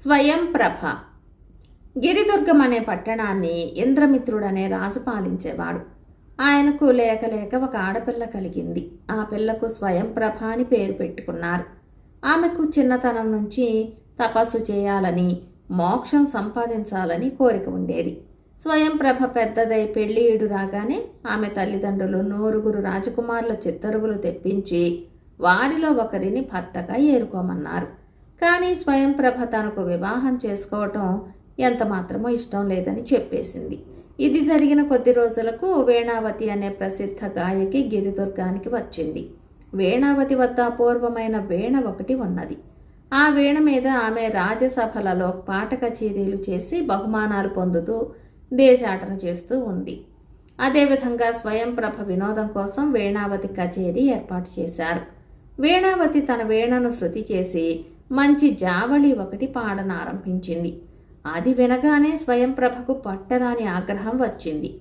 స్వయం ప్రభ. గిరిదుర్గం అనే పట్టణాన్ని ఇంద్రమిత్రుడనే రాజు పాలించేవాడు. ఆయనకు లేక లేక ఒక ఆడపిల్ల కలిగింది. ఆ పిల్లకు స్వయం ప్రభ అని పేరు పెట్టుకున్నారు. ఆమెకు చిన్నతనం నుంచి తపస్సు చేయాలని మోక్షం సంపాదించాలని కోరిక ఉండేది. స్వయం ప్రభ పెద్దదై పెళ్ళి ఈడు రాగానే ఆమె తల్లిదండ్రులు నూరుగురు రాజకుమారుల చిత్తరువులు తెప్పించి వారిలో ఒకరిని భర్తగా ఏరుకోమన్నారు. కానీ స్వయం ప్రభ తనకు వివాహం చేసుకోవటం ఎంత మాత్రమో ఇష్టం లేదని చెప్పేసింది. ఇది జరిగిన కొద్ది రోజులకు వేణావతి అనే ప్రసిద్ధ గాయకి గిరిదుర్గానికి వచ్చింది. వేణావతి వద్ద అపూర్వమైన వేణ ఒకటి ఉన్నది. ఆ వీణ మీద ఆమె రాజసభలలో పాట కచేరీలు చేసి బహుమానాలు పొందుతూ దేశాటన చేస్తూ ఉంది. అదేవిధంగా స్వయం ప్రభ వినోదం కోసం వేణావతి కచేరీ ఏర్పాటు చేశారు. వేణావతి తన వీణను శృతి చేసి మంచి జావళి ఒకటి పాడనారంభించింది అది వినగానే స్వయంప్రభకు పట్టరాని ఆగ్రహం వచ్చింది.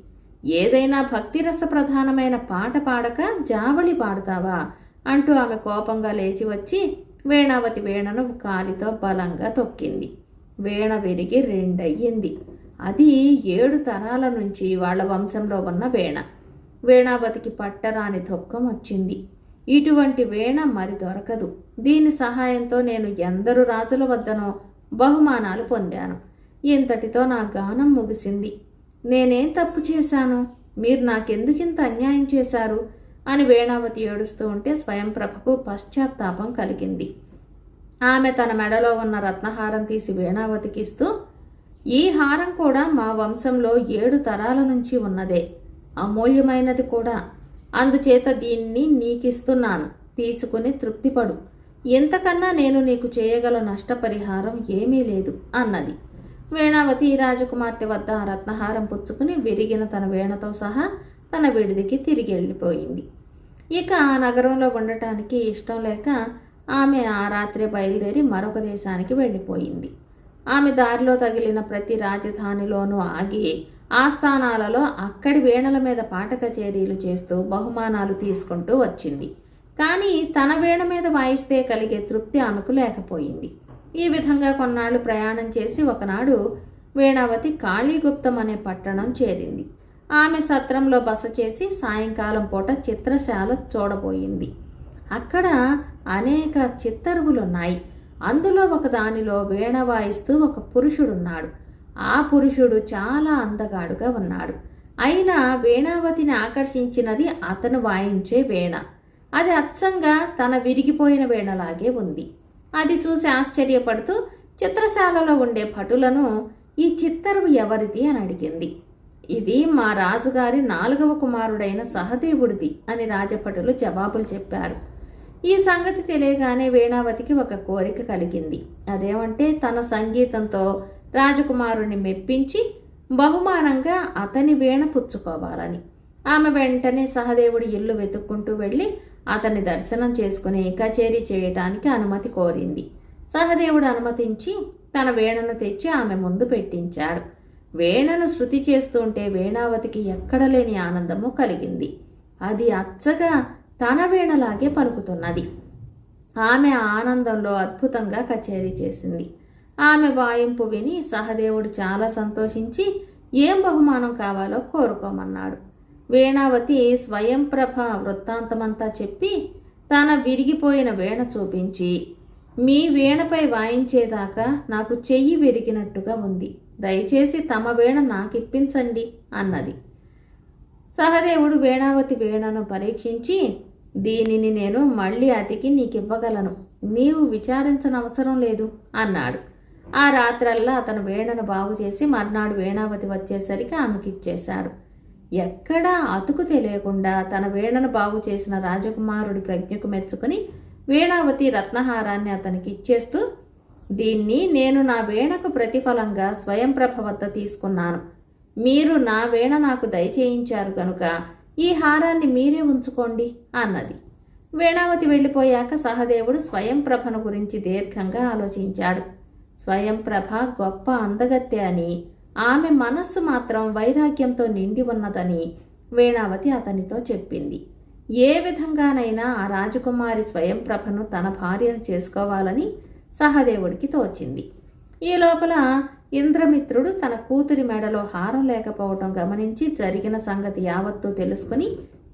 ఏదైనా భక్తిరస ప్రధానమైన పాట పాడక జావళి పాడతావా? అంటూ ఆమె కోపంగా లేచి వచ్చి వేణావతి వేణను కాలితో బలంగా తొక్కింది. వీణ విరిగి రెండయ్యింది. అది ఏడు తరాల నుంచి వాళ్ళ వంశంలో ఉన్న వీణ. వీణావతికి పట్టరాని దుఃఖం వచ్చింది. ఇటువంటి వీణ మరి దొరకదు. దీని సహాయంతో నేను ఎందరు రాజుల వద్దనో బహుమానాలు పొందాను. ఇంతటితో నా గానం ముగిసింది. నేనేం తప్పు చేశాను? మీరు నాకెందుకింత అన్యాయం చేశారు? అని వేణావతి ఏడుస్తూ ఉంటే స్వయం ప్రభకు పశ్చాత్తాపం కలిగింది. ఆమె తన మెడలో ఉన్న రత్నహారం తీసి వేణావతికి ఇస్తూ ఈ హారం కూడా మా వంశంలో ఏడు తరాల నుంచి ఉన్నదే. అమూల్యమైనది కూడా. అందుచేత దీన్ని నీకిస్తున్నాను. తీసుకుని తృప్తిపడు. ఇంతకన్నా నేను నీకు చేయగల నష్టపరిహారం ఏమీ లేదు అన్నది. వేణావతి రాజకుమార్తె వద్ద రత్నహారం పుచ్చుకుని విరిగిన తన వేణతో సహా తన విడిదికి తిరిగి వెళ్ళిపోయింది. ఇక ఆ నగరంలో ఉండటానికి ఇష్టం లేక ఆమె ఆ రాత్రి బయలుదేరి మరొక దేశానికి వెళ్ళిపోయింది. ఆమె దారిలో తగిలిన ప్రతి రాజధానిలోనూ ఆగి ఆస్థానాలలో అక్కడి వీణల మీద పాట కచేరీలు చేస్తూ బహుమానాలు తీసుకుంటూ వచ్చింది. కానీ తన వీణ మీద వాయిస్తే కలిగే తృప్తి ఆమెకు లేకపోయింది. ఈ విధంగా కొన్నాళ్ళు ప్రయాణం చేసి ఒకనాడు వేణావతి కాళీగుప్తం అనే పట్టణం చేరింది. ఆమె సత్రంలో బస చేసి సాయంకాలం పూట చిత్రశాల చూడబోయింది. అక్కడ అనేక చిత్తరువులున్నాయి. అందులో ఒక దానిలో వీణ వాయిస్తూ ఒక పురుషుడున్నాడు. ఆ పురుషుడు చాలా అందగాడుగా ఉన్నాడు. అయినా వేణావతిని ఆకర్షించినది అతను వాయించే వీణ. అది అచ్చంగా తన విరిగిపోయిన వేణలాగే ఉంది. అది చూసి ఆశ్చర్యపడుతూ చిత్రశాలలో ఉండే భటులను ఈ చిత్తరువు ఎవరిది అని అడిగింది. ఇది మా రాజుగారి నాలుగవ కుమారుడైన సహదేవుడిది అని రాజభటులు జవాబులు చెప్పారు. ఈ సంగతి తెలియగానే వేణావతికి ఒక కోరిక కలిగింది. అదేమంటే తన సంగీతంతో రాజకుమారుణ్ణి మెప్పించి బహుమానంగా అతని వీణ పుచ్చుకోవాలని. ఆమె వెంటనే సహదేవుడి ఇల్లు వెతుక్కుంటూ వెళ్ళి అతన్ని దర్శనం చేసుకుని కచేరీ చేయటానికి అనుమతి కోరింది. సహదేవుడు అనుమతించి తన వీణను తెచ్చి ఆమె ముందు పెట్టించాడు. వీణను శృతి చేస్తుంటే వేణావతికి ఎక్కడ లేని ఆనందము కలిగింది. అది అచ్చగా తన వీణలాగే పలుకుతున్నది. ఆమె ఆనందంలో అద్భుతంగా కచేరీ చేసింది. ఆమె వాయింపు విని సహదేవుడు చాలా సంతోషించి ఏం బహుమానం కావాలో కోరుకోమన్నాడు. వీణావతి స్వయంప్రభ వృత్తాంతమంతా చెప్పి తన విరిగిపోయిన వీణ చూపించి మీ వీణపై వాయించేదాకా నాకు చెయ్యి విరిగినట్టుగా ఉంది. దయచేసి తమ వీణ నాకిప్పించండి అన్నది. సహదేవుడు వేణావతి వీణను పరీక్షించి దీనిని నేను మళ్ళీ అతికి నీకివ్వగలను. నీవు విచారించనవసరం లేదు అన్నాడు. ఆ రాత్రల్లా అతను వీణను బాగు చేసి మర్నాడు వేణావతి వచ్చేసరికి ఆమెకిచ్చేశాడు. ఎక్కడా అతుకు తెలియకుండా తన వీణను బాగు చేసిన రాజకుమారుడి ప్రజ్ఞకు మెచ్చుకుని వీణావతి రత్నహారాన్ని అతనికి ఇచ్చేస్తూ దీన్ని నేను నా వీణకు ప్రతిఫలంగా స్వయంప్రభ వద్ద తీసుకున్నాను. మీరు నా వీణ నాకు దయచేయించారు కనుక ఈ హారాన్ని మీరే ఉంచుకోండి అన్నది. వీణావతి వెళ్ళిపోయాక సహదేవుడు స్వయంప్రభను గురించి దీర్ఘంగా ఆలోచించాడు. స్వయంప్రభ గొప్ప అందగత్తె అని. ఆమె మనస్సు మాత్రం వైరాగ్యంతో నిండి ఉన్నదని వీణావతి అతనితో చెప్పింది. ఏ విధంగానైనా ఆ రాజకుమారి స్వయంప్రభను తన భార్యను చేసుకోవాలని సహదేవుడికి తోచింది. ఈ లోపల ఇంద్రమిత్రుడు తన కూతురి మెడలో హారం లేకపోవటం గమనించి జరిగిన సంగతి యావత్తూ తెలుసుకుని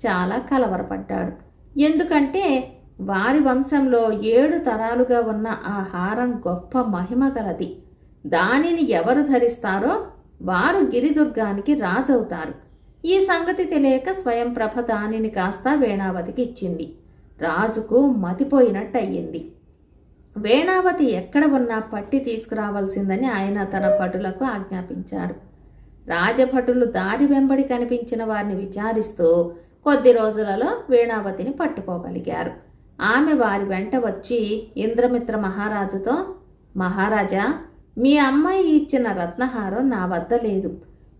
చాలా కలవరపడ్డాడు. ఎందుకంటే వారి వంశంలో ఏడు తరాలుగా ఉన్న ఆ హారం గొప్ప మహిమ గలది. దానిని ఎవరు ధరిస్తారో వారు గిరిదుర్గానికి రాజవుతారు. ఈ సంగతి తెలియక స్వయం ప్రభ దానిని కాస్త వేణావతికి ఇచ్చింది. రాజుకు మతిపోయినట్టయింది. వేణావతి ఎక్కడ ఉన్నా పట్టి తీసుకురావాల్సిందని ఆయన తన భటులకు ఆజ్ఞాపించాడు. రాజభటులు దారి వెంబడి కనిపించిన వారిని విచారిస్తూ కొద్ది రోజులలో వేణావతిని పట్టుకోగలిగారు. ఆమె వారి వెంట వచ్చి ఇంద్రమిత్ర మహారాజుతో మహారాజా మీ అమ్మాయి ఇచ్చిన రత్నహారం నా వద్ద లేదు.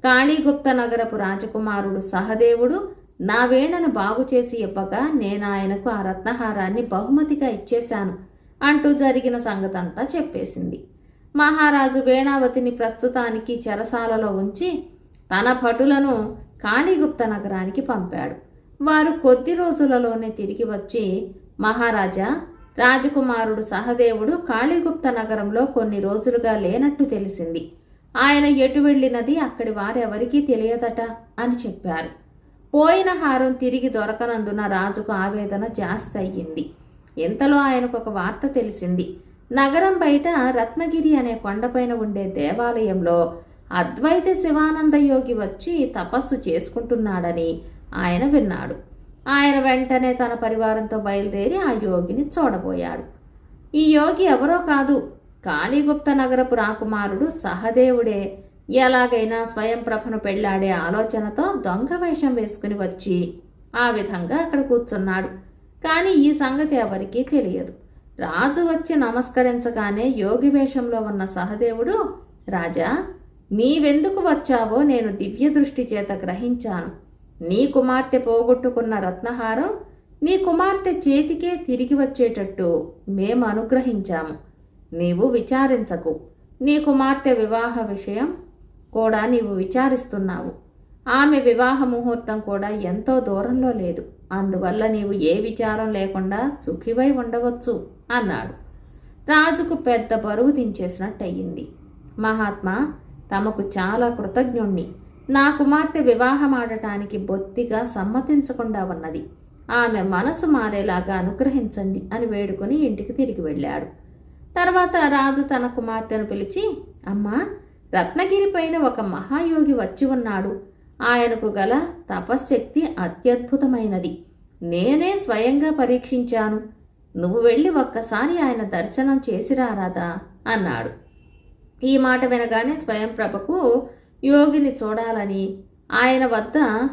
కాళీగుప్త నగరపు రాజకుమారుడు సహదేవుడు నా వేణను బాగు చేసి ఇవ్వగా నేను ఆయనకు ఆ రత్నహారాన్ని బహుమతిగా ఇచ్చేశాను అంటూ జరిగిన సంగతంతా చెప్పేసింది. మహారాజు వేణావతిని ప్రస్తుతానికి చెరసాలలో ఉంచి తన భటులను కాళీగుప్త నగరానికి పంపాడు. వారు కొద్ది రోజులలోనే తిరిగి వచ్చి మహారాజా రాజకుమారుడు సహదేవుడు కాళీగుప్త నగరంలో కొన్ని రోజులుగా లేనట్టు తెలిసింది. ఆయన ఎటు వెళ్ళినది అక్కడి వారెవరికీ తెలియదట అని చెప్పారు. పోయిన హారం తిరిగి దొరకనందున రాజుకు ఆవేదన జాస్తి అయ్యింది. ఇంతలో ఆయనకు ఒక వార్త తెలిసింది. నగరం బయట రత్నగిరి అనే కొండపైన ఉండే దేవాలయంలో అద్వైత శివానంద యోగి వచ్చి తపస్సు చేసుకుంటున్నాడని ఆయన విన్నాడు. ఆయన వెంటనే తన పరివారంతో బయలుదేరి ఆ యోగిని చూడబోయాడు. ఈ యోగి ఎవరో కాదు. కాళీగుప్త నగరపు రాకుమారుడు సహదేవుడే. ఎలాగైనా స్వయం ప్రభను పెళ్ళాడే ఆలోచనతో దొంగ వేషం వేసుకుని వచ్చి ఆ విధంగా అక్కడ కూర్చున్నాడు. కానీ ఈ సంగతి ఎవరికీ తెలియదు. రాజు వచ్చి నమస్కరించగానే యోగి వేషంలో ఉన్న సహదేవుడు రాజా నీవెందుకు వచ్చావో నేను దివ్య దృష్టి చేత గ్రహించాను. నీ కుమార్తె పోగొట్టుకున్న రత్నహారం నీ కుమార్తె చేతికే తిరిగి వచ్చేటట్టు మేము అనుగ్రహించాము. నీవు విచారించకు. నీ కుమార్తె వివాహ విషయం కూడా నీవు విచారిస్తున్నావు. ఆమె వివాహ ముహూర్తం కూడా ఎంతో దూరంలో లేదు. అందువల్ల నీవు ఏ విచారం లేకుండా సుఖివై ఉండవచ్చు అన్నాడు. రాజుకు పెద్ద బరువు దించేసినట్టయింది. మహాత్మా తమకు చాలా కృతజ్ఞుణ్ణి. నా కుమార్తె వివాహమాడటానికి బొత్తిగా సమ్మతించకుండా ఉన్నది. ఆమె మనసు మారేలాగా అనుగ్రహించండి అని వేడుకొని ఇంటికి తిరిగి వెళ్ళాడు. తర్వాత రాజు తన కుమార్తెను పిలిచి అమ్మా రత్నగిరి పైన ఒక మహాయోగి వచ్చి ఉన్నాడు. ఆయనకు గల తపశ్శక్తి అత్యద్భుతమైనది. నేనే స్వయంగా పరీక్షించాను. నువ్వు వెళ్ళి ఒక్కసారి ఆయన దర్శనం చేసిరారాదా? అన్నాడు. ఈ మాట వినగానే స్వయం ప్రభకు యోగిని చూడాలని ఆయన వద్ద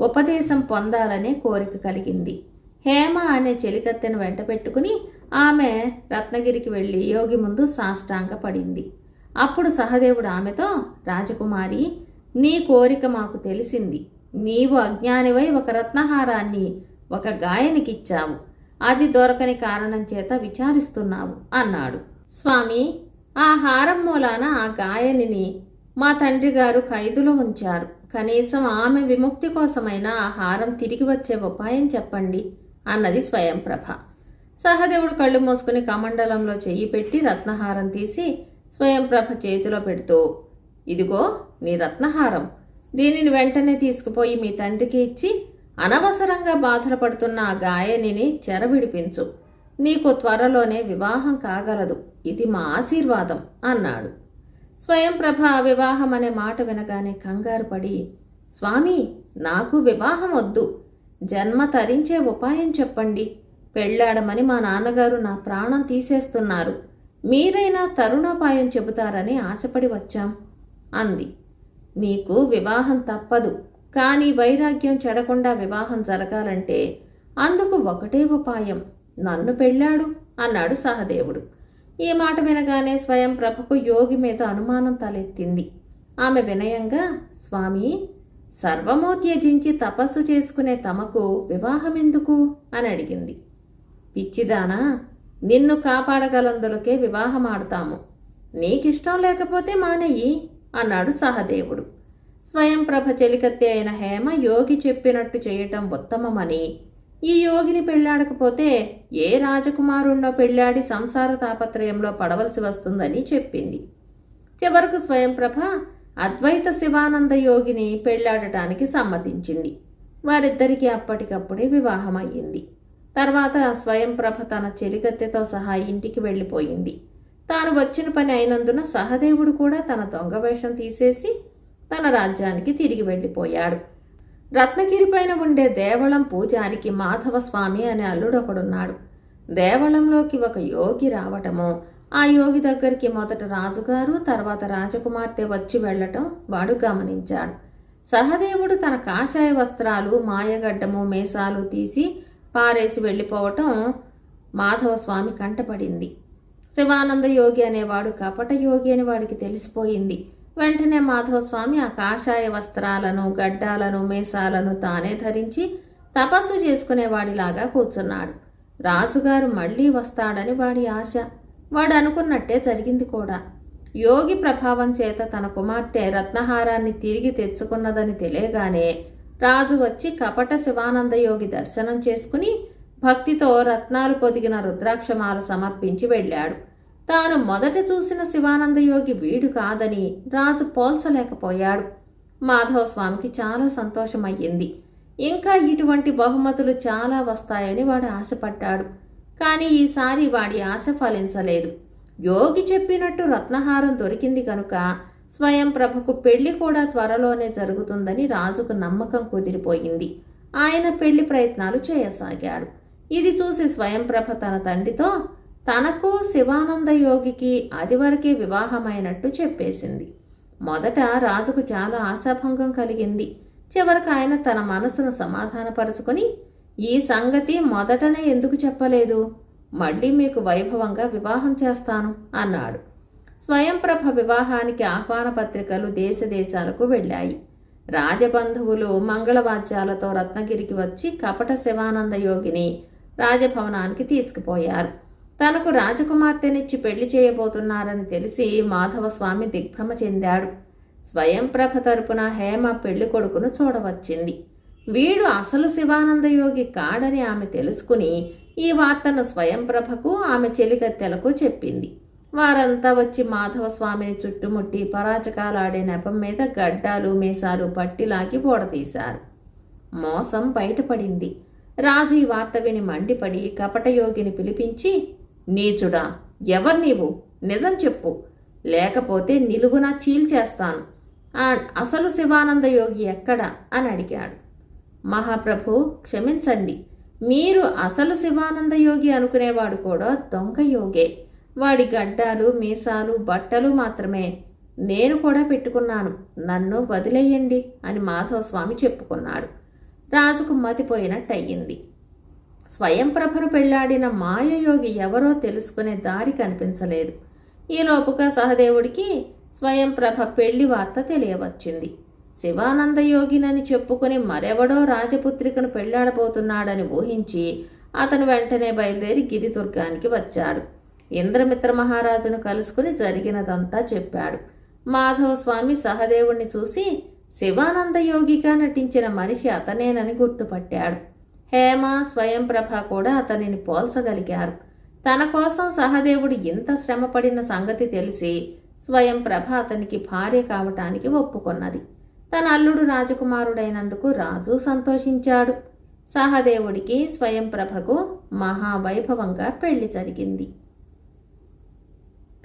ఉపదేశం పొందాలనే కోరిక కలిగింది. హేమ అనే చెలికత్తెను వెంట పెట్టుకుని ఆమె రత్నగిరికి వెళ్ళి యోగి ముందు సాష్టాంగ పడింది అప్పుడు సహదేవుడు ఆమెతో రాజకుమారి నీ కోరిక మాకు తెలిసింది. నీవు అజ్ఞానివై ఒక రత్నహారాన్ని ఒక గాయనికిచ్చావు. అది దొరకని కారణం చేత విచారిస్తున్నావు అన్నాడు. స్వామి ఆ హారం మూలాన ఆ గాయనిని మా తండ్రి గారు ఖైదులో ఉంచారు. కనీసం ఆమె విముక్తి కోసమైనా ఆహారం తిరిగి వచ్చే ఉపాయం చెప్పండి అన్నది స్వయంప్రభ. సహదేవుడు కళ్ళు మూసుకుని కమండలంలో చెయ్యి పెట్టి రత్నహారం తీసి స్వయంప్రభ చేతిలో పెడుతూ ఇదిగో నీ రత్నహారం. దీనిని వెంటనే తీసుకుపోయి మీ తండ్రికి ఇచ్చి అనవసరంగా బాధలు పడుతున్న ఆ గాయనిని చెరవిడిపించు నీకు త్వరలోనే వివాహం కాగలదు. ఇది మా ఆశీర్వాదం అన్నాడు. స్వయంప్రభ వివాహం అనే మాట వినగానే కంగారు పడి స్వామి నాకు వివాహం వద్దు. జన్మ తరించే ఉపాయం చెప్పండి. పెళ్ళాడమని మా నాన్నగారు నా ప్రాణం తీసేస్తున్నారు. మీరైనా తరుణోపాయం చెబుతారని ఆశపడి వచ్చాం అంది. నీకు వివాహం తప్పదు. కానీ వైరాగ్యం చెడకుండా వివాహం జరగాలంటే అందుకు ఒకటే ఉపాయం. నన్ను పెళ్ళాడు అన్నాడు సహదేవుడు. ఈ మాట వినగానే స్వయం ప్రభకు యోగి మీద అనుమానం తలెత్తింది. ఆమె వినయంగా స్వామి సర్వమూ త్యజించి తపస్సు చేసుకునే తమకు వివాహమెందుకు? అని అడిగింది. పిచ్చిదానా నిన్ను కాపాడగలందులకే వివాహమాడతాము. నీకిష్టం లేకపోతే మానేయి అన్నాడు సహదేవుడు. స్వయం ప్రభ చెలికత్తి అయిన హేమ యోగి చెప్పినట్టు చేయటం ఉత్తమమని ఈ యోగిని పెళ్ళాడకపోతే ఏ రాజకుమారుణ్ణో పెళ్ళాడి సంసార తాపత్రయంలో పడవలసి వస్తుందని చెప్పింది. చివరకు స్వయంప్రభ అద్వైత శివానంద యోగిని పెళ్ళాడటానికి సమ్మతించింది. వారిద్దరికీ అప్పటికప్పుడే వివాహమయ్యింది. తర్వాత స్వయంప్రభ తన చెలిగత్తెతో సహా ఇంటికి వెళ్ళిపోయింది. తాను వచ్చిన పని అయినందున సహదేవుడు కూడా తన దొంగ వేషం తీసేసి తన రాజ్యానికి తిరిగి వెళ్ళిపోయాడు. రత్నగిరి పైన ఉండే దేవళం పూజారికి మాధవస్వామి అనే అల్లుడొకడున్నాడు. దేవళంలోకి ఒక యోగి రావటము ఆ యోగి దగ్గరికి మొదట రాజుగారు తర్వాత రాజకుమార్తె వచ్చి వెళ్ళటం వాడు గమనించాడు. సహదేవుడు తన కాషాయ వస్త్రాలు మాయగడ్డము మేసాలు తీసి పారేసి వెళ్ళిపోవటం మాధవస్వామి కంటపడింది. శివానంద యోగి అనేవాడు కపట యోగి అని వాడికి తెలిసిపోయింది. వెంటనే మాధవస్వామి ఆ కాషాయ వస్త్రాలను గడ్డాలను మేసాలను తానే ధరించి తపస్సు చేసుకునేవాడిలాగా కూర్చున్నాడు. రాజుగారు మళ్ళీ వస్తాడని వాడి ఆశ. వాడు అనుకున్నట్టే జరిగింది కూడా. యోగి ప్రభావం చేత తన కుమార్తె రత్నహారాన్ని తిరిగి తెచ్చుకున్నదని తెలియగానే రాజు వచ్చి కపట శివానంద యోగి దర్శనం చేసుకుని భక్తితో రత్నాలు పొదిగిన రుద్రాక్షమాలు సమర్పించి వెళ్ళాడు. తాను మొదట చూసిన శివానందయోగి వీడు కాదని రాజు పోల్చలేకపోయాడు. మాధవ స్వామికి చాలా సంతోషమయ్యింది. ఇంకా ఇటువంటి బహుమతులు చాలా వస్తాయని వాడు ఆశపడ్డాడు. కానీ ఈసారి వాడి ఆశ ఫలించలేదు. యోగి చెప్పినట్టు రత్నహారం దొరికింది కనుక స్వయం ప్రభకు పెళ్ళి కూడా త్వరలోనే జరుగుతుందని రాజుకు నమ్మకం కుదిరిపోయింది. ఆయన పెళ్ళి ప్రయత్నాలు చేయసాగాడు. ఇది చూసి స్వయంప్రభ తన తండ్రితో తనకు శివానంద యోగికి అదివరకే వివాహమైనట్టు చెప్పేసింది. మొదట రాజుకు చాలా ఆశాభంగం కలిగింది. చివరికి ఆయన తన మనసును సమాధానపరుచుకొని ఈ సంగతి మొదటనే ఎందుకు చెప్పలేదు? మళ్ళీ మీకు వైభవంగా వివాహం చేస్తాను అన్నాడు. స్వయంప్రభ వివాహానికి ఆహ్వాన పత్రికలు దేశదేశాలకు వెళ్ళాయి. రాజబంధువులు మంగళవాద్యాలతో రత్నగిరికి వచ్చి కపట శివానంద యోగిని రాజభవనానికి తీసుకుపోయారు. తనకు రాజకుమార్తెనిచ్చి పెళ్ళి చేయబోతున్నారని తెలిసి మాధవస్వామి దిగ్భ్రమ చెందాడు. స్వయంప్రభ తరపున హేమ పెళ్ళి కొడుకును చూడవచ్చింది. వీడు అసలు శివానందయోగి కాడని ఆమె తెలుసుకుని ఈ వార్తను స్వయంప్రభకు ఆమె చెలికత్తెలకు చెప్పింది. వారంతా వచ్చి మాధవస్వామిని చుట్టుముట్టి పరాచకాలాడే నెపం మీద గడ్డాలు మీసాలు పట్టిలాగి పోడతీశారు మోసం బయటపడింది. రాజు ఈ వార్త విని మండిపడి కపటయోగిని పిలిపించి నీచుడా ఎవరు నీవు? నిజం చెప్పు. లేకపోతే నిలువునా చీల్చేస్తాను. అసలు శివానంద యోగి ఎక్కడ? అని అడిగాడు. మహాప్రభు క్షమించండి. మీరు అసలు శివానంద యోగి అనుకునేవాడు కూడా దొంగ యోగే. వాడి గడ్డాలు మీసాలు బట్టలు మాత్రమే. నేను కూడా పెట్టుకున్నాను. నన్ను వదిలేయండి అని మాధవస్వామి చెప్పుకున్నాడు. రాజుకు మతిపోయినట్టయింది స్వయంప్రభను పెళ్ళాడిన మాయయోగి ఎవరో తెలుసుకునే దారి కనిపించలేదు. ఈలోపుగా సహదేవుడికి స్వయంప్రభ పెళ్ళి వార్త తెలియవచ్చింది. శివానందయోగినని చెప్పుకుని మరెవడో రాజపుత్రికను పెళ్ళాడబోతున్నాడని ఊహించి అతను వెంటనే బయలుదేరి గిరిదుర్గానికి వచ్చాడు. ఇంద్రమిత్ర మహారాజును కలుసుకుని జరిగినదంతా చెప్పాడు. మాధవస్వామి సహదేవుణ్ణి చూసి శివానందయోగిగా నటించిన మనిషి అతనేనని గుర్తుపట్టాడు. హేమ స్వయంప్రభ కూడా అతనిని పోల్చగలిగారు. తన కోసం సహదేవుడు ఇంత శ్రమపడిన సంగతి తెలిసి స్వయంప్రభ అతనికి భార్య కావటానికి ఒప్పుకొన్నది. తన అల్లుడు రాజకుమారుడైనందుకు రాజు సంతోషించాడు. సహదేవుడికి స్వయంప్రభకు మహావైభవంగా పెళ్ళి జరిగింది.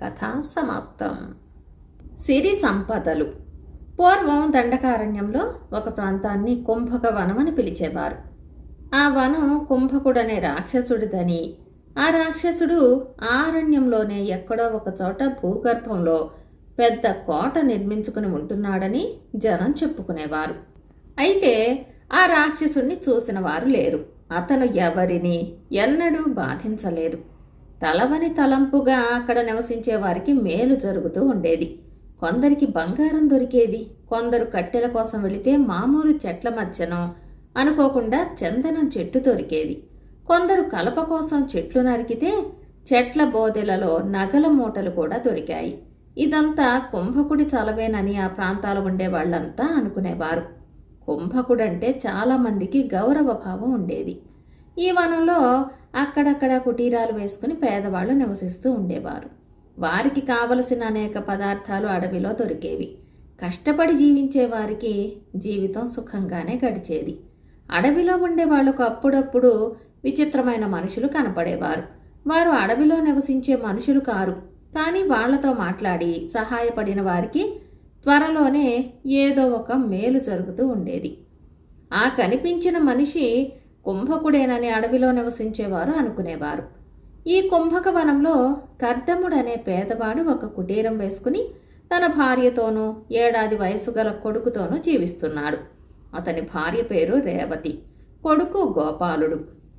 కథ సమాప్తం. సిరి సంపదలు. పూర్వం దండకారణ్యంలో ఒక ప్రాంతాన్ని కుంభక వనమని అని పిలిచేవారు. ఆ వనం కుంభకుడనే రాక్షసుడిదని. ఆ రాక్షసుడు ఆరణ్యంలోనే ఎక్కడో ఒక చోట భూగర్భంలో పెద్ద కోట నిర్మించుకుని ఉంటున్నాడని జనం చెప్పుకునేవారు. అయితే ఆ రాక్షసుణ్ణి చూసిన వారు లేరు. అతను ఎవరిని ఎన్నడూ బాధించలేదు. తలవని తలంపుగా అక్కడ నివసించే వారికి మేలు జరుగుతూ ఉండేది. కొందరికి బంగారం దొరికేది. కొందరు కట్టెల కోసం వెళితే మామూలు చెట్ల మధ్యనో అనుకోకుండా చందనం చెట్టు దొరికేది కొందరు కలప కోసం చెట్లు నరికితే చెట్ల బోదెలలో నగల మూటలు కూడా దొరికాయి. ఇదంతా కుంభకుడి చలవేనని ఆ ప్రాంతాలు ఉండే వాళ్ళంతా అనుకునేవారు. కుంభకుడంటే చాలామందికి గౌరవ భావం ఉండేది. ఈ వనంలో అక్కడక్కడ కుటీరాలు వేసుకుని పేదవాళ్ళు నివసిస్తూ ఉండేవారు. వారికి కావలసిన అనేక పదార్థాలు అడవిలో దొరికేవి. కష్టపడి జీవించే వారికి జీవితం సుఖంగానే గడిచేది. అడవిలో ఉండే వాళ్ళకు అప్పుడప్పుడు విచిత్రమైన మనుషులు కనపడేవారు. వారు అడవిలో నివసించే మనుషులు కారు. కానీ వాళ్ళతో మాట్లాడి సహాయపడిన వారికి త్వరలోనే ఏదో ఒక మేలు జరుగుతూ ఉండేది. ఆ కనిపించిన మనిషి కుంభకుడేనని అడవిలో నివసించేవారు అనుకునేవారు. ఈ కుంభక వనంలో కర్దముడనే పేదవాడు ఒక కుటీరం వేసుకుని తన భార్యతోనూ ఏడాది వయసు గల కొడుకుతోనూ జీవిస్తున్నాడు. అతని భార్య పేరు రేవతి. కొడుకు గోపాలుడు.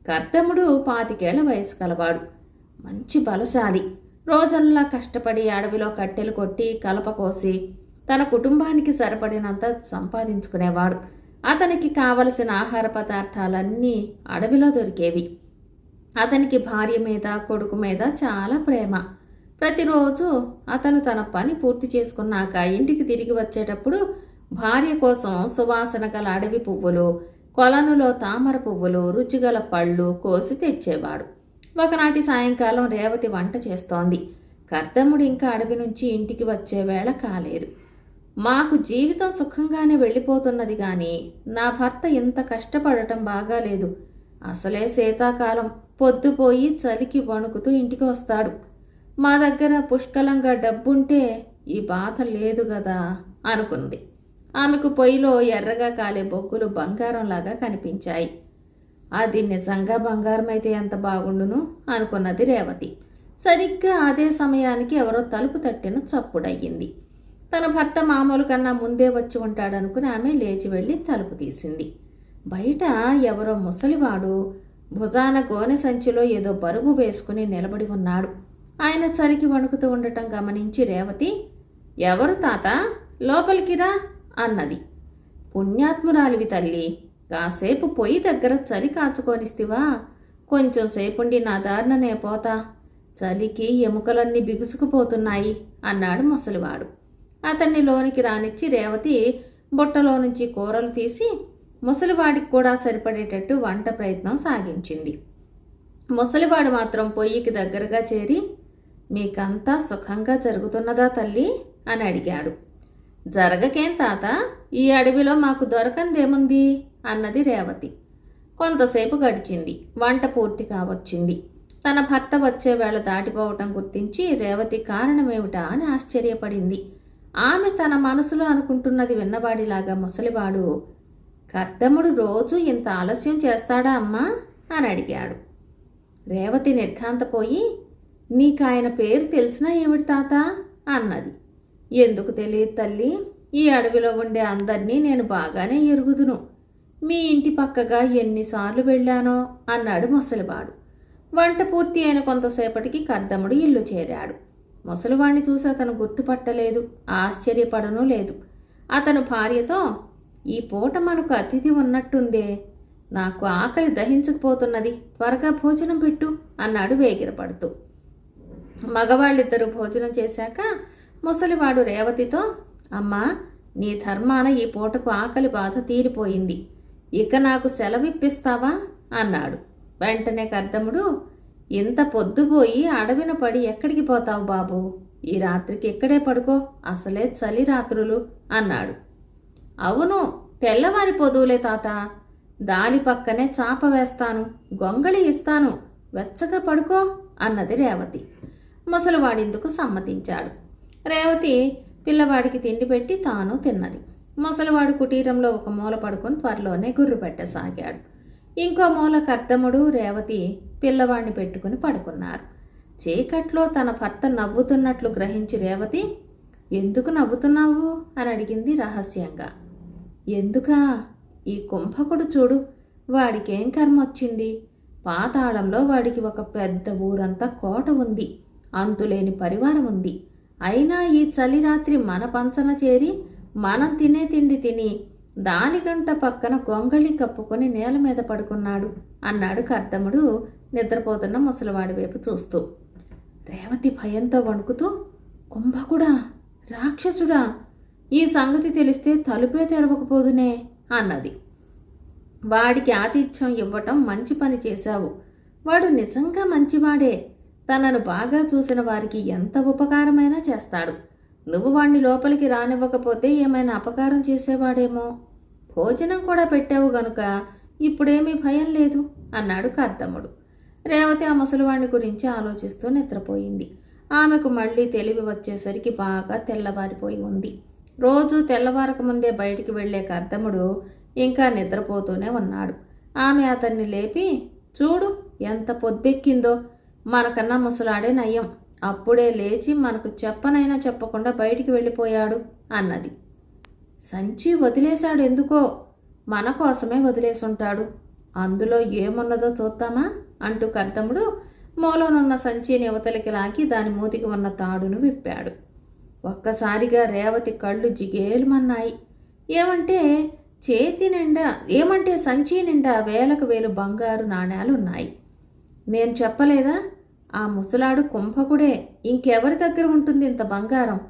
కర్తముడు పాతికేళ్ళ వయసు కలవాడు. మంచి బలశాలి. రోజల్లా కష్టపడి అడవిలో కట్టెలు కొట్టి కలప కోసి తన కుటుంబానికి సరిపడినంత సంపాదించుకునేవాడు. అతనికి కావలసిన ఆహార పదార్థాలన్నీ అడవిలో దొరికేవి. అతనికి భార్య మీద కొడుకు మీద చాలా ప్రేమ. ప్రతిరోజు అతను తన పని పూర్తి చేసుకున్నాక ఇంటికి తిరిగి వచ్చేటప్పుడు భార్య కోసం సువాసన గల అడవి పువ్వులు కొలనులో తామర పువ్వులు రుచిగల పళ్ళు కోసి తెచ్చేవాడు. ఒకనాటి సాయంకాలం రేవతి వంట చేస్తోంది. కర్దముడు ఇంకా అడవి నుంచి ఇంటికి వచ్చే వేళ కాలేదు. మాకు జీవితం సుఖంగానే వెళ్ళిపోతున్నది కానీ నా భర్త ఇంత కష్టపడటం బాగాలేదు. అసలే శీతాకాలం పొద్దుపోయి చలికి వణుకుతూ ఇంటికి వస్తాడు. మా దగ్గర పుష్కలంగా డబ్బుంటే ఈ బాధ లేదు కదా అనుకుంది. ఆమెకు పొయ్యిలో ఎర్రగా కాలే బొగ్గులు బంగారంలాగా కనిపించాయి. అది నిజంగా బంగారమైతే ఎంత బాగుండును? అనుకున్నది రేవతి. సరిగ్గా అదే సమయానికి ఎవరో తలుపు తట్టిన చప్పుడయ్యింది. తన భర్త మామూలు కన్నా ముందే వచ్చి ఉంటాడనుకుని ఆమె లేచి వెళ్ళి తలుపు తీసింది. బయట ఎవరో ముసలివాడు భుజాన గోనె సంచిలో ఏదో బరువు వేసుకుని నిలబడి ఉన్నాడు. ఆయన చలికి వణుకుతూ ఉండటం గమనించి రేవతి ఎవరు తాత? లోపలికి రా. అన్నది. పుణ్యాత్మురాలివి తల్లి కాసేపు పొయ్యి దగ్గర చలి కాచుకొనిస్తివా? కొంచెం సేపుండి నా దారిననే పోతా. చలికి ఎముకలన్నీ బిగుసుకుపోతున్నాయి అన్నాడు ముసలివాడు. అతన్ని లోనికి రానిచ్చి రేవతి బుట్టలో నుంచి కూరలు తీసి ముసలివాడికి కూడా సరిపడేటట్టు వంట ప్రయత్నం సాగించింది. ముసలివాడు మాత్రం పొయ్యికి దగ్గరగా చేరి మీకంతా సుఖంగా జరుగుతున్నదా తల్లి? అని అడిగాడు. జరగకేం తాత? ఈ అడవిలో మాకు దొరకందేముంది? అన్నది రేవతి. కొంతసేపు గడిచింది. వంట పూర్తి కావచ్చింది. తన భర్త వచ్చే వేళ దాటిపోవటం గుర్తించి రేవతి కారణమేమిటా అని ఆశ్చర్యపడింది. ఆమె తన మనసులో అనుకుంటున్నది విన్నవాడిలాగా ముసలివాడు కర్దముడు రోజు ఇంత ఆలస్యం చేస్తాడా అమ్మా? అని అడిగాడు. రేవతి నిర్ఘాంతపోయి నీకు ఆయన పేరు తెలిసినా ఏమిటి తాత? అన్నది. ఎందుకు తెలియదు తల్లి? ఈ అడవిలో ఉండే అందరినీ నేను బాగానే ఎరుగుదును. మీ ఇంటి పక్కగా ఎన్నిసార్లు వెళ్ళానో? అన్నాడు ముసలివాడు. వంట పూర్తి అయిన కొంతసేపటికి కర్దముడు ఇల్లు చేరాడు. ముసలివాణ్ణి చూసి అతను గుర్తుపట్టలేదు ఆశ్చర్యపడను లేదు. అతను భార్యతో ఈ పూట మనకు అతిథి ఉన్నట్టుందే. నాకు ఆకలి దహించకపోతున్నది. త్వరగా భోజనం పెట్టు అన్నాడు వేగిరపడుతూ. మగవాళ్ళిద్దరూ భోజనం చేశాక ముసలివాడు రేవతితో అమ్మా నీ ధర్మాన ఈ పూటకు ఆకలి బాధ తీరిపోయింది. ఇక నాకు సెలవిప్పిస్తావా? అన్నాడు. వెంటనే కర్దముడు ఇంత పొద్దుపోయి అడవిన పడి ఎక్కడికి పోతావు బాబు? ఈ రాత్రికి ఇక్కడే పడుకో అసలే చలి రాత్రులు అన్నాడు. అవును తెల్లవారి పొదువులే తాత. దాని పక్కనే చాప వేస్తాను గొంగళి ఇస్తాను. వెచ్చగా పడుకో అన్నది రేవతి. ముసలివాడిందుకు సమ్మతించాడు. రేవతి పిల్లవాడికి తిండి పెట్టి తాను తిన్నది. ముసలివాడు కుటీరంలో ఒక మూల పడుకొని త్వరలోనే గుర్రు పెట్టసాగాడు. ఇంకో మూల కర్దముడు రేవతి పిల్లవాడిని పెట్టుకుని పడుకున్నారు. చీకట్లో తన భర్త నవ్వుతున్నట్లు గ్రహించి రేవతి ఎందుకు నవ్వుతున్నావు? అని అడిగింది రహస్యంగా. ఎందుకా? ఈ కుంభకుడు చూడు వాడికేం కర్మ వచ్చింది? పాతాళంలో వాడికి ఒక పెద్ద ఊరంతా కోట ఉంది. అంతులేని పరివారం ఉంది. అయినా ఈ చలి రాత్రి మన పంచన చేరి మనం తినే తిండి తిని దాని గంట పక్కన గొంగళి కప్పుకొని నేల మీద పడుకున్నాడు. అన్నాడు కర్దముడు నిద్రపోతున్న ముసలివాడి వైపు చూస్తూ. రేవతి భయంతో వణుకుతూ కుంభకుడా రాక్షసుడా ఈ సంగతి తెలిస్తే తలుపే తెరవకపోదునే అన్నది. వాడికి ఆతిథ్యం ఇవ్వటం మంచి పని చేశావు. వాడు నిజంగా మంచివాడే. తనను బాగా చూసిన వారికి ఎంత ఉపకారమైనా చేస్తాడు. నువ్వు వాణ్ణి లోపలికి రానివ్వకపోతే ఏమైనా అపకారం చేసేవాడేమో? భోజనం కూడా పెట్టావు గనుక ఇప్పుడేమీ భయం లేదు అన్నాడు కర్దమ్ముడు రేవతి ఆ ముసలివాణ్ణి గురించి ఆలోచిస్తూ నిద్రపోయింది. ఆమెకు మళ్ళీ తెలివి వచ్చేసరికి బాగా తెల్లవారిపోయి ఉంది. రోజు తెల్లవారక ముందే బయటికి వెళ్ళే కర్దముడు ఇంకా నిద్రపోతూనే ఉన్నాడు. ఆమె అతన్ని లేపి చూడు ఎంత పొద్దెక్కిందో మనకన్నా ముసలాడే నయం అప్పుడే లేచి మనకు చెప్పనైనా చెప్పకుండా బయటికి వెళ్ళిపోయాడు అన్నది. సంచి వదిలేశాడు ఎందుకో? మన కోసమే వదిలేసుంటాడు. అందులో ఏమున్నదో చూద్దామా? అంటూ కర్తముడు మూలనున్న సంచిని యువతలకి లాగి దాని మూతికి ఉన్న తాడును విప్పాడు. ఒక్కసారిగా రేవతి కళ్ళు జిగేలుమన్నాయి. ఏమంటే చేతి నిండా ఏమంటే సంచి నిండా వేలకు వేలు బంగారు నాణేలు ఉన్నాయి నేను చెప్పలేదా? ఆ ముసలాడు కుంభకుడే ఇంకెవరి దగ్గర ఉంటుంది ఇంత బంగారం?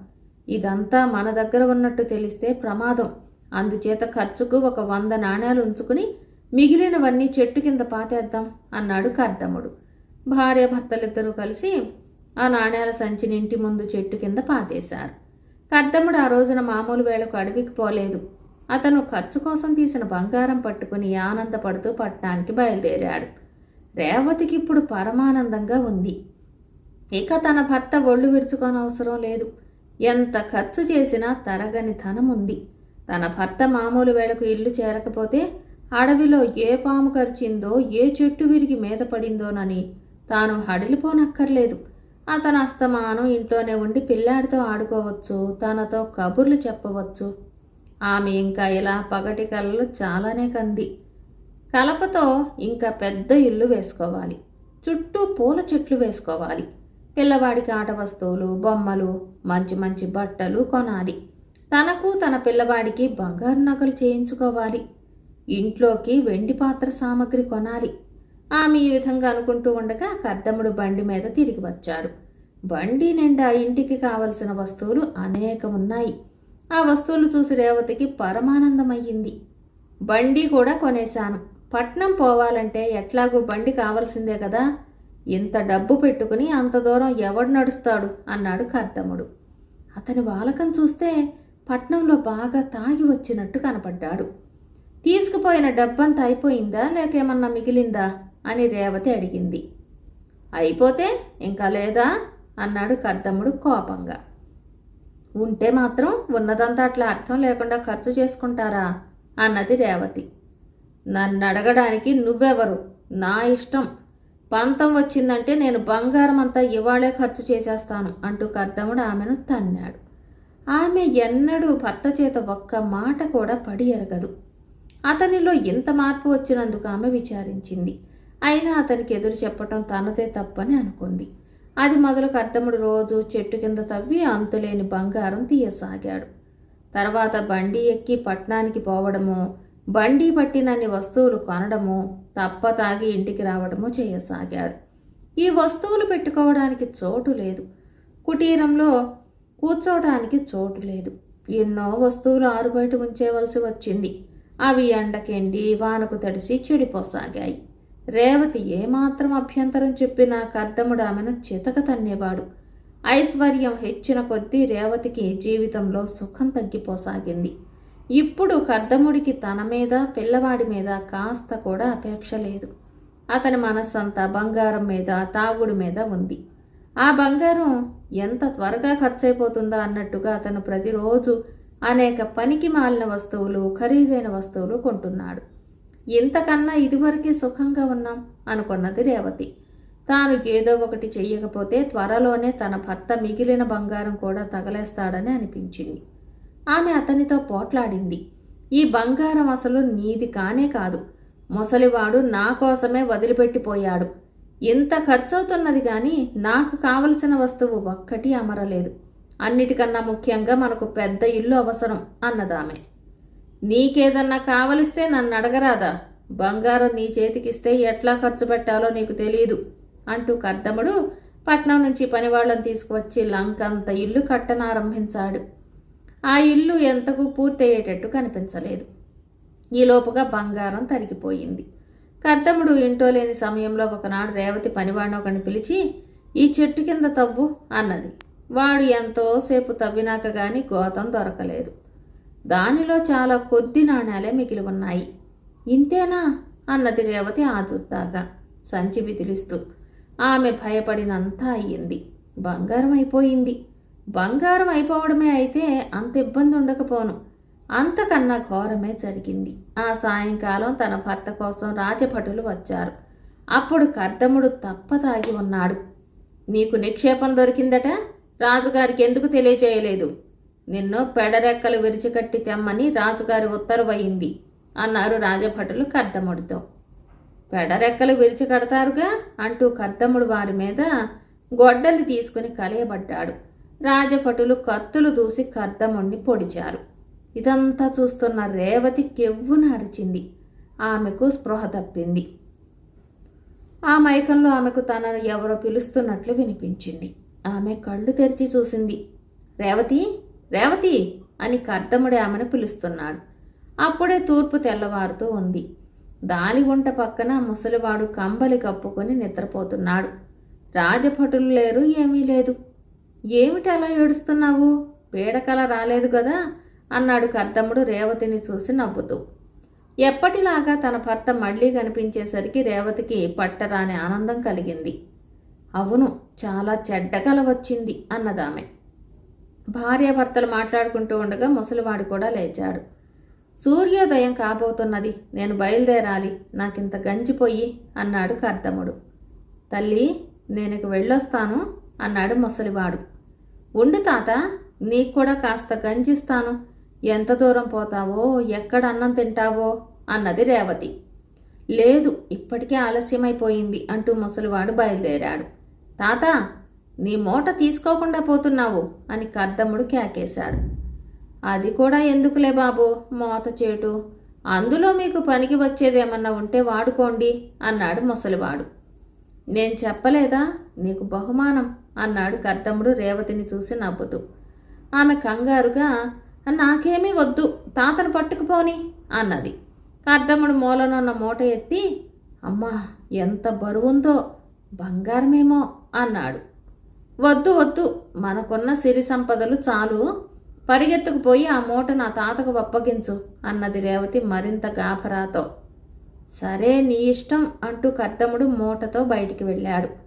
ఇదంతా మన దగ్గర ఉన్నట్టు తెలిస్తే ప్రమాదం. అందుచేత ఖర్చుకు ఒక వంద నాణేలు ఉంచుకుని మిగిలినవన్నీ చెట్టు కింద పాతేద్దాం అన్నాడు కర్దముడు. భార్య భర్తలిద్దరూ కలిసి ఆ నాణేల సంచిని ఇంటి ముందు చెట్టు కింద పాతేశారు. కర్దముడు ఆ రోజున మామూలు వేళకు అడవికి పోలేదు. అతను ఖర్చు కోసం తీసిన బంగారం పట్టుకుని ఆనందపడుతూ పట్టణానికి బయలుదేరాడు. రేవతికి ఇప్పుడు పరమానందంగా ఉంది. ఇక తన భర్త ఒళ్ళు విరుచుకోని అవసరం లేదు. ఎంత ఖర్చు చేసినా తరగని ధనం ఉంది తన భర్త మామూలు వేళకు ఇల్లు చేరకపోతే అడవిలో ఏ పాము కరిచిందో ఏ చెట్టు విరిగి మీద పడిందోనని తాను హడిలిపోనక్కర్లేదు. అతను అస్తమానం ఇంట్లోనే ఉండి పిల్లాడితో ఆడుకోవచ్చు తనతో కబుర్లు చెప్పవచ్చు. ఆమె ఇంకా ఇలా పగటి కలలు చాలానే కంది. కలపతో ఇంకా పెద్ద ఇల్లు వేసుకోవాలి. చుట్టూ పూల చెట్లు వేసుకోవాలి. పిల్లవాడికి ఆట వస్తువులు బొమ్మలు మంచి మంచి బట్టలు కొనాలి. తనకు తన పిల్లవాడికి బంగారు నగలు చేయించుకోవాలి. ఇంట్లోకి వెండి పాత్ర సామగ్రి కొనాలి. ఆమె ఈ విధంగా అనుకుంటూ ఉండగా కర్దముడు బండి మీద తిరిగి వచ్చాడు. బండి నిండా ఇంటికి కావలసిన వస్తువులు అనేకం ఉన్నాయి. ఆ వస్తువులు చూసి రేవతికి పరమానందమయ్యింది. బండి కూడా కొనేశాను. పట్నం పోవాలంటే ఎట్లాగూ బండి కావాల్సిందే కదా. ఇంత డబ్బు పెట్టుకుని అంత దూరం ఎవడు నడుస్తాడు? అన్నాడు కర్దముడు అతని వాలకం చూస్తే పట్నంలో బాగా తాగి వచ్చినట్టు కనపడ్డాడు. తీసుకుపోయిన డబ్బంతా అయిపోయిందా? లేకేమన్నా మిగిలిందా? అని రేవతి అడిగింది. అయిపోతే ఇంకా లేదా? అన్నాడు కర్దమ్ముడు కోపంగా. ఉంటే మాత్రం ఉన్నదంతా అట్లా అర్థం లేకుండా ఖర్చు చేసుకుంటారా? అన్నది రేవతి. నన్ను అడగడానికి నువ్వెవరు? నా ఇష్టం. పంతం వచ్చిందంటే నేను బంగారం అంతా ఇవాళే ఖర్చు చేసేస్తాను అంటూ కర్దముడు ఆమెను తన్నాడు. ఆమె ఎన్నడూ భర్త చేత ఒక్క మాట కూడా పడి ఎరగదు. అతనిలో ఇంత మార్పు వచ్చినందుకు ఆమె విచారించింది. అయినా అతనికి ఎదురు చెప్పటం తనదే తప్పని అనుకుంది. అది మొదలు కర్దముడు రోజు చెట్టు కింద తవ్వి అంతులేని బంగారం తీయసాగాడు. తర్వాత బండి ఎక్కి పట్నానికి పోవడము బండి పట్టినన్ని వస్తువులు కొనడము తప్ప తాగి ఇంటికి రావడము చేయసాగాడు. ఈ వస్తువులు పెట్టుకోవడానికి చోటు లేదు. కుటీరంలో కూర్చోవడానికి చోటు లేదు. ఎన్నో వస్తువులు ఆరుబయట ఉంచేవలసి వచ్చింది. అవి ఎండకెండి వానకు తడిసి చెడిపోసాగాయి. రేవతి ఏమాత్రం అభ్యంతరం చెప్పినా కర్దముడు ఆమెను చితక తన్నేవాడు. ఐశ్వర్యం హెచ్చిన కొద్దీ రేవతికి జీవితంలో సుఖం తగ్గిపోసాగింది. ఇప్పుడు కర్దముడికి తన మీద పిల్లవాడి మీద కాస్త కూడా అపేక్ష లేదు. అతని మనస్సంతా బంగారం మీద తాగుడు మీద ఉంది. ఆ బంగారం ఎంత త్వరగా ఖర్చయిపోతుందా అన్నట్టుగా అతను ప్రతిరోజు అనేక పనికి మాలిన వస్తువులు ఖరీదైన వస్తువులు కొంటున్నాడు. ఇంతకన్నా ఇదివరకే సుఖంగా ఉన్నాం అనుకున్నది రేవతి. తాను ఏదో ఒకటి చెయ్యకపోతే త్వరలోనే తన భర్త మిగిలిన బంగారం కూడా తగలేస్తాడని అనిపించింది. ఆమె అతనితో పోట్లాడింది. ఈ బంగారం అసలు నీది కానే కాదు. ముసలివాడు నా కోసమే వదిలిపెట్టిపోయాడు. ఇంత ఖర్చవుతున్నది కానీ నాకు కావలసిన వస్తువు ఒక్కటి అమరలేదు. అన్నిటికన్నా ముఖ్యంగా మనకు పెద్ద ఇల్లు అవసరం అన్నదామె. నీకేదన్నా కావలిస్తే నన్ను అడగరాదా బంగారం నీ చేతికిస్తే ఎట్లా ఖర్చు పెట్టాలో నీకు తెలియదు అంటూ కర్దముడు పట్నం నుంచి పనివాళ్ళని తీసుకువచ్చి లంకంత ఇల్లు కట్టనారంభించాడు. ఆ ఇల్లు ఎంతకు పూర్తయ్యేటట్టు కనిపించలేదు. ఈలోపుగా బంగారం తరిగిపోయింది. కర్తముడు ఇంటో లేని సమయంలో ఒకనాడు రేవతి పనివాడిని ఒకని పిలిచి ఈ చెట్టు కింద తవ్వు అన్నది. వాడు ఎంతోసేపు తవ్వినాక గాని గోతం దొరకలేదు. దానిలో చాలా కొద్ది నాణ్యాలే మిగిలి ఉన్నాయి. ఇంతేనా? అన్నది రేవతి ఆదుర్దాగా సంచి విదిలిస్తూ. ఆమె భయపడినంత అయ్యింది. బంగారం అయిపోయింది. బంగారం అయిపోవడమే అయితే అంత ఇబ్బంది ఉండకపోను. అంతకన్నా ఘోరమే జరిగింది. ఆ సాయంకాలం తన భర్త కోసం రాజభటులు వచ్చారు. అప్పుడు కర్దముడు తప్ప తాగి ఉన్నాడు. నీకు నిక్షేపం దొరికిందట? రాజుగారికి ఎందుకు తెలియజేయలేదు? నిన్ను పెడరెక్కలు విరిచికట్టి తెమ్మని రాజుగారి ఉత్తర్వయింది అన్నారు రాజభటులు కర్దముడితో. పెడరెక్కలు విరిచి కడతారుగా అంటూ కర్దముడు వారి మీద గొడ్డలు తీసుకుని కలయబడ్డాడు. రాజభటులు కత్తులు దూసి కర్దముణ్ణి పొడిచారు. ఇదంతా చూస్తున్న రేవతి కెవ్వున అరిచింది. ఆమెకు స్పృహ తప్పింది. ఆ మైకంలో ఆమెకు తనను ఎవరో పిలుస్తున్నట్లు వినిపించింది. ఆమె కళ్ళు తెరిచి చూసింది. రేవతి రేవతి అని కర్దముడి ఆమెను పిలుస్తున్నాడు. అప్పుడే తూర్పు తెల్లవారుతూ ఉంది. దాని గుంట పక్కన ముసలివాడు కంబలి కప్పుకొని నిద్రపోతున్నాడు. రాజభటులు లేరు ఏమీ లేదు. ఏమిటి అలా ఏడుస్తున్నావు? పీడకల రాలేదు కదా అన్నాడు కర్దముడు రేవతిని చూసి నవ్వుతూ. ఎప్పటిలాగా తన భర్త మళ్ళీ కనిపించేసరికి రేవతికి పట్టరాని ఆనందం కలిగింది. అవును చాలా చెడ్డగల వచ్చింది అన్నదామె. భార్యాభర్తలు మాట్లాడుకుంటూ ఉండగా ముసలివాడు కూడా లేచాడు. సూర్యోదయం కాబోతున్నది నేను బయలుదేరాలి నాకింత గంజిపోయి అన్నాడు కర్దముడు తల్లి నేను ఇక వెళ్ళొస్తాను అన్నాడు ముసలివాడు. ఉండు తాత నీకు కూడా కాస్త గంజిస్తాను. ఎంత దూరం పోతావో ఎక్కడ అన్నం తింటావో అన్నది రేవతి. లేదు ఇప్పటికే ఆలస్యమైపోయింది అంటూ ముసలివాడు బయలుదేరాడు. తాత నీ మూట తీసుకోకుండా పోతున్నావు అని కర్దమ్ముడు కేకేశాడు. అది కూడా ఎందుకులే బాబు మోత చేటు? అందులో మీకు పనికి వచ్చేదేమన్నా ఉంటే వాడుకోండి అన్నాడు ముసలివాడు. నేను చెప్పలేదా? నీకు బహుమానం. అన్నాడు కర్తమ్ముడు రేవతిని చూసి నవ్వుతూ. ఆమె కంగారుగా నాకేమీ వద్దు తాతను పట్టుకుపోని అన్నది. కర్దమ్ముడు మూలనున్న మూట ఎత్తి అమ్మా ఎంత బరువుందో బంగారమేమో అన్నాడు. వద్దు వద్దు మనకున్న సిరి సంపదలు చాలు. పరిగెత్తుకుపోయి ఆ మూట నా తాతకు అప్పగించు అన్నది రేవతి మరింత గాభరాతో. సరే నీ ఇష్టం అంటూ కర్దముడు మూటతో బయటికి వెళ్ళాడు.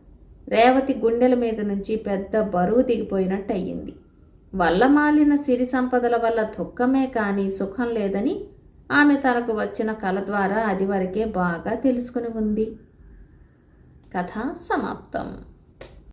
రేవతి గుండెల మీద నుంచి పెద్ద బరువు దిగిపోయినట్టు అయ్యింది వల్లమాలిన సిరి సంపదల వల్ల దుఃఖమే కానీ సుఖం లేదని ఆమె తనకు వచ్చిన కళ ద్వారా అది వరకే బాగా తెలుసుకుని ఉంది. కథ సమాప్తం.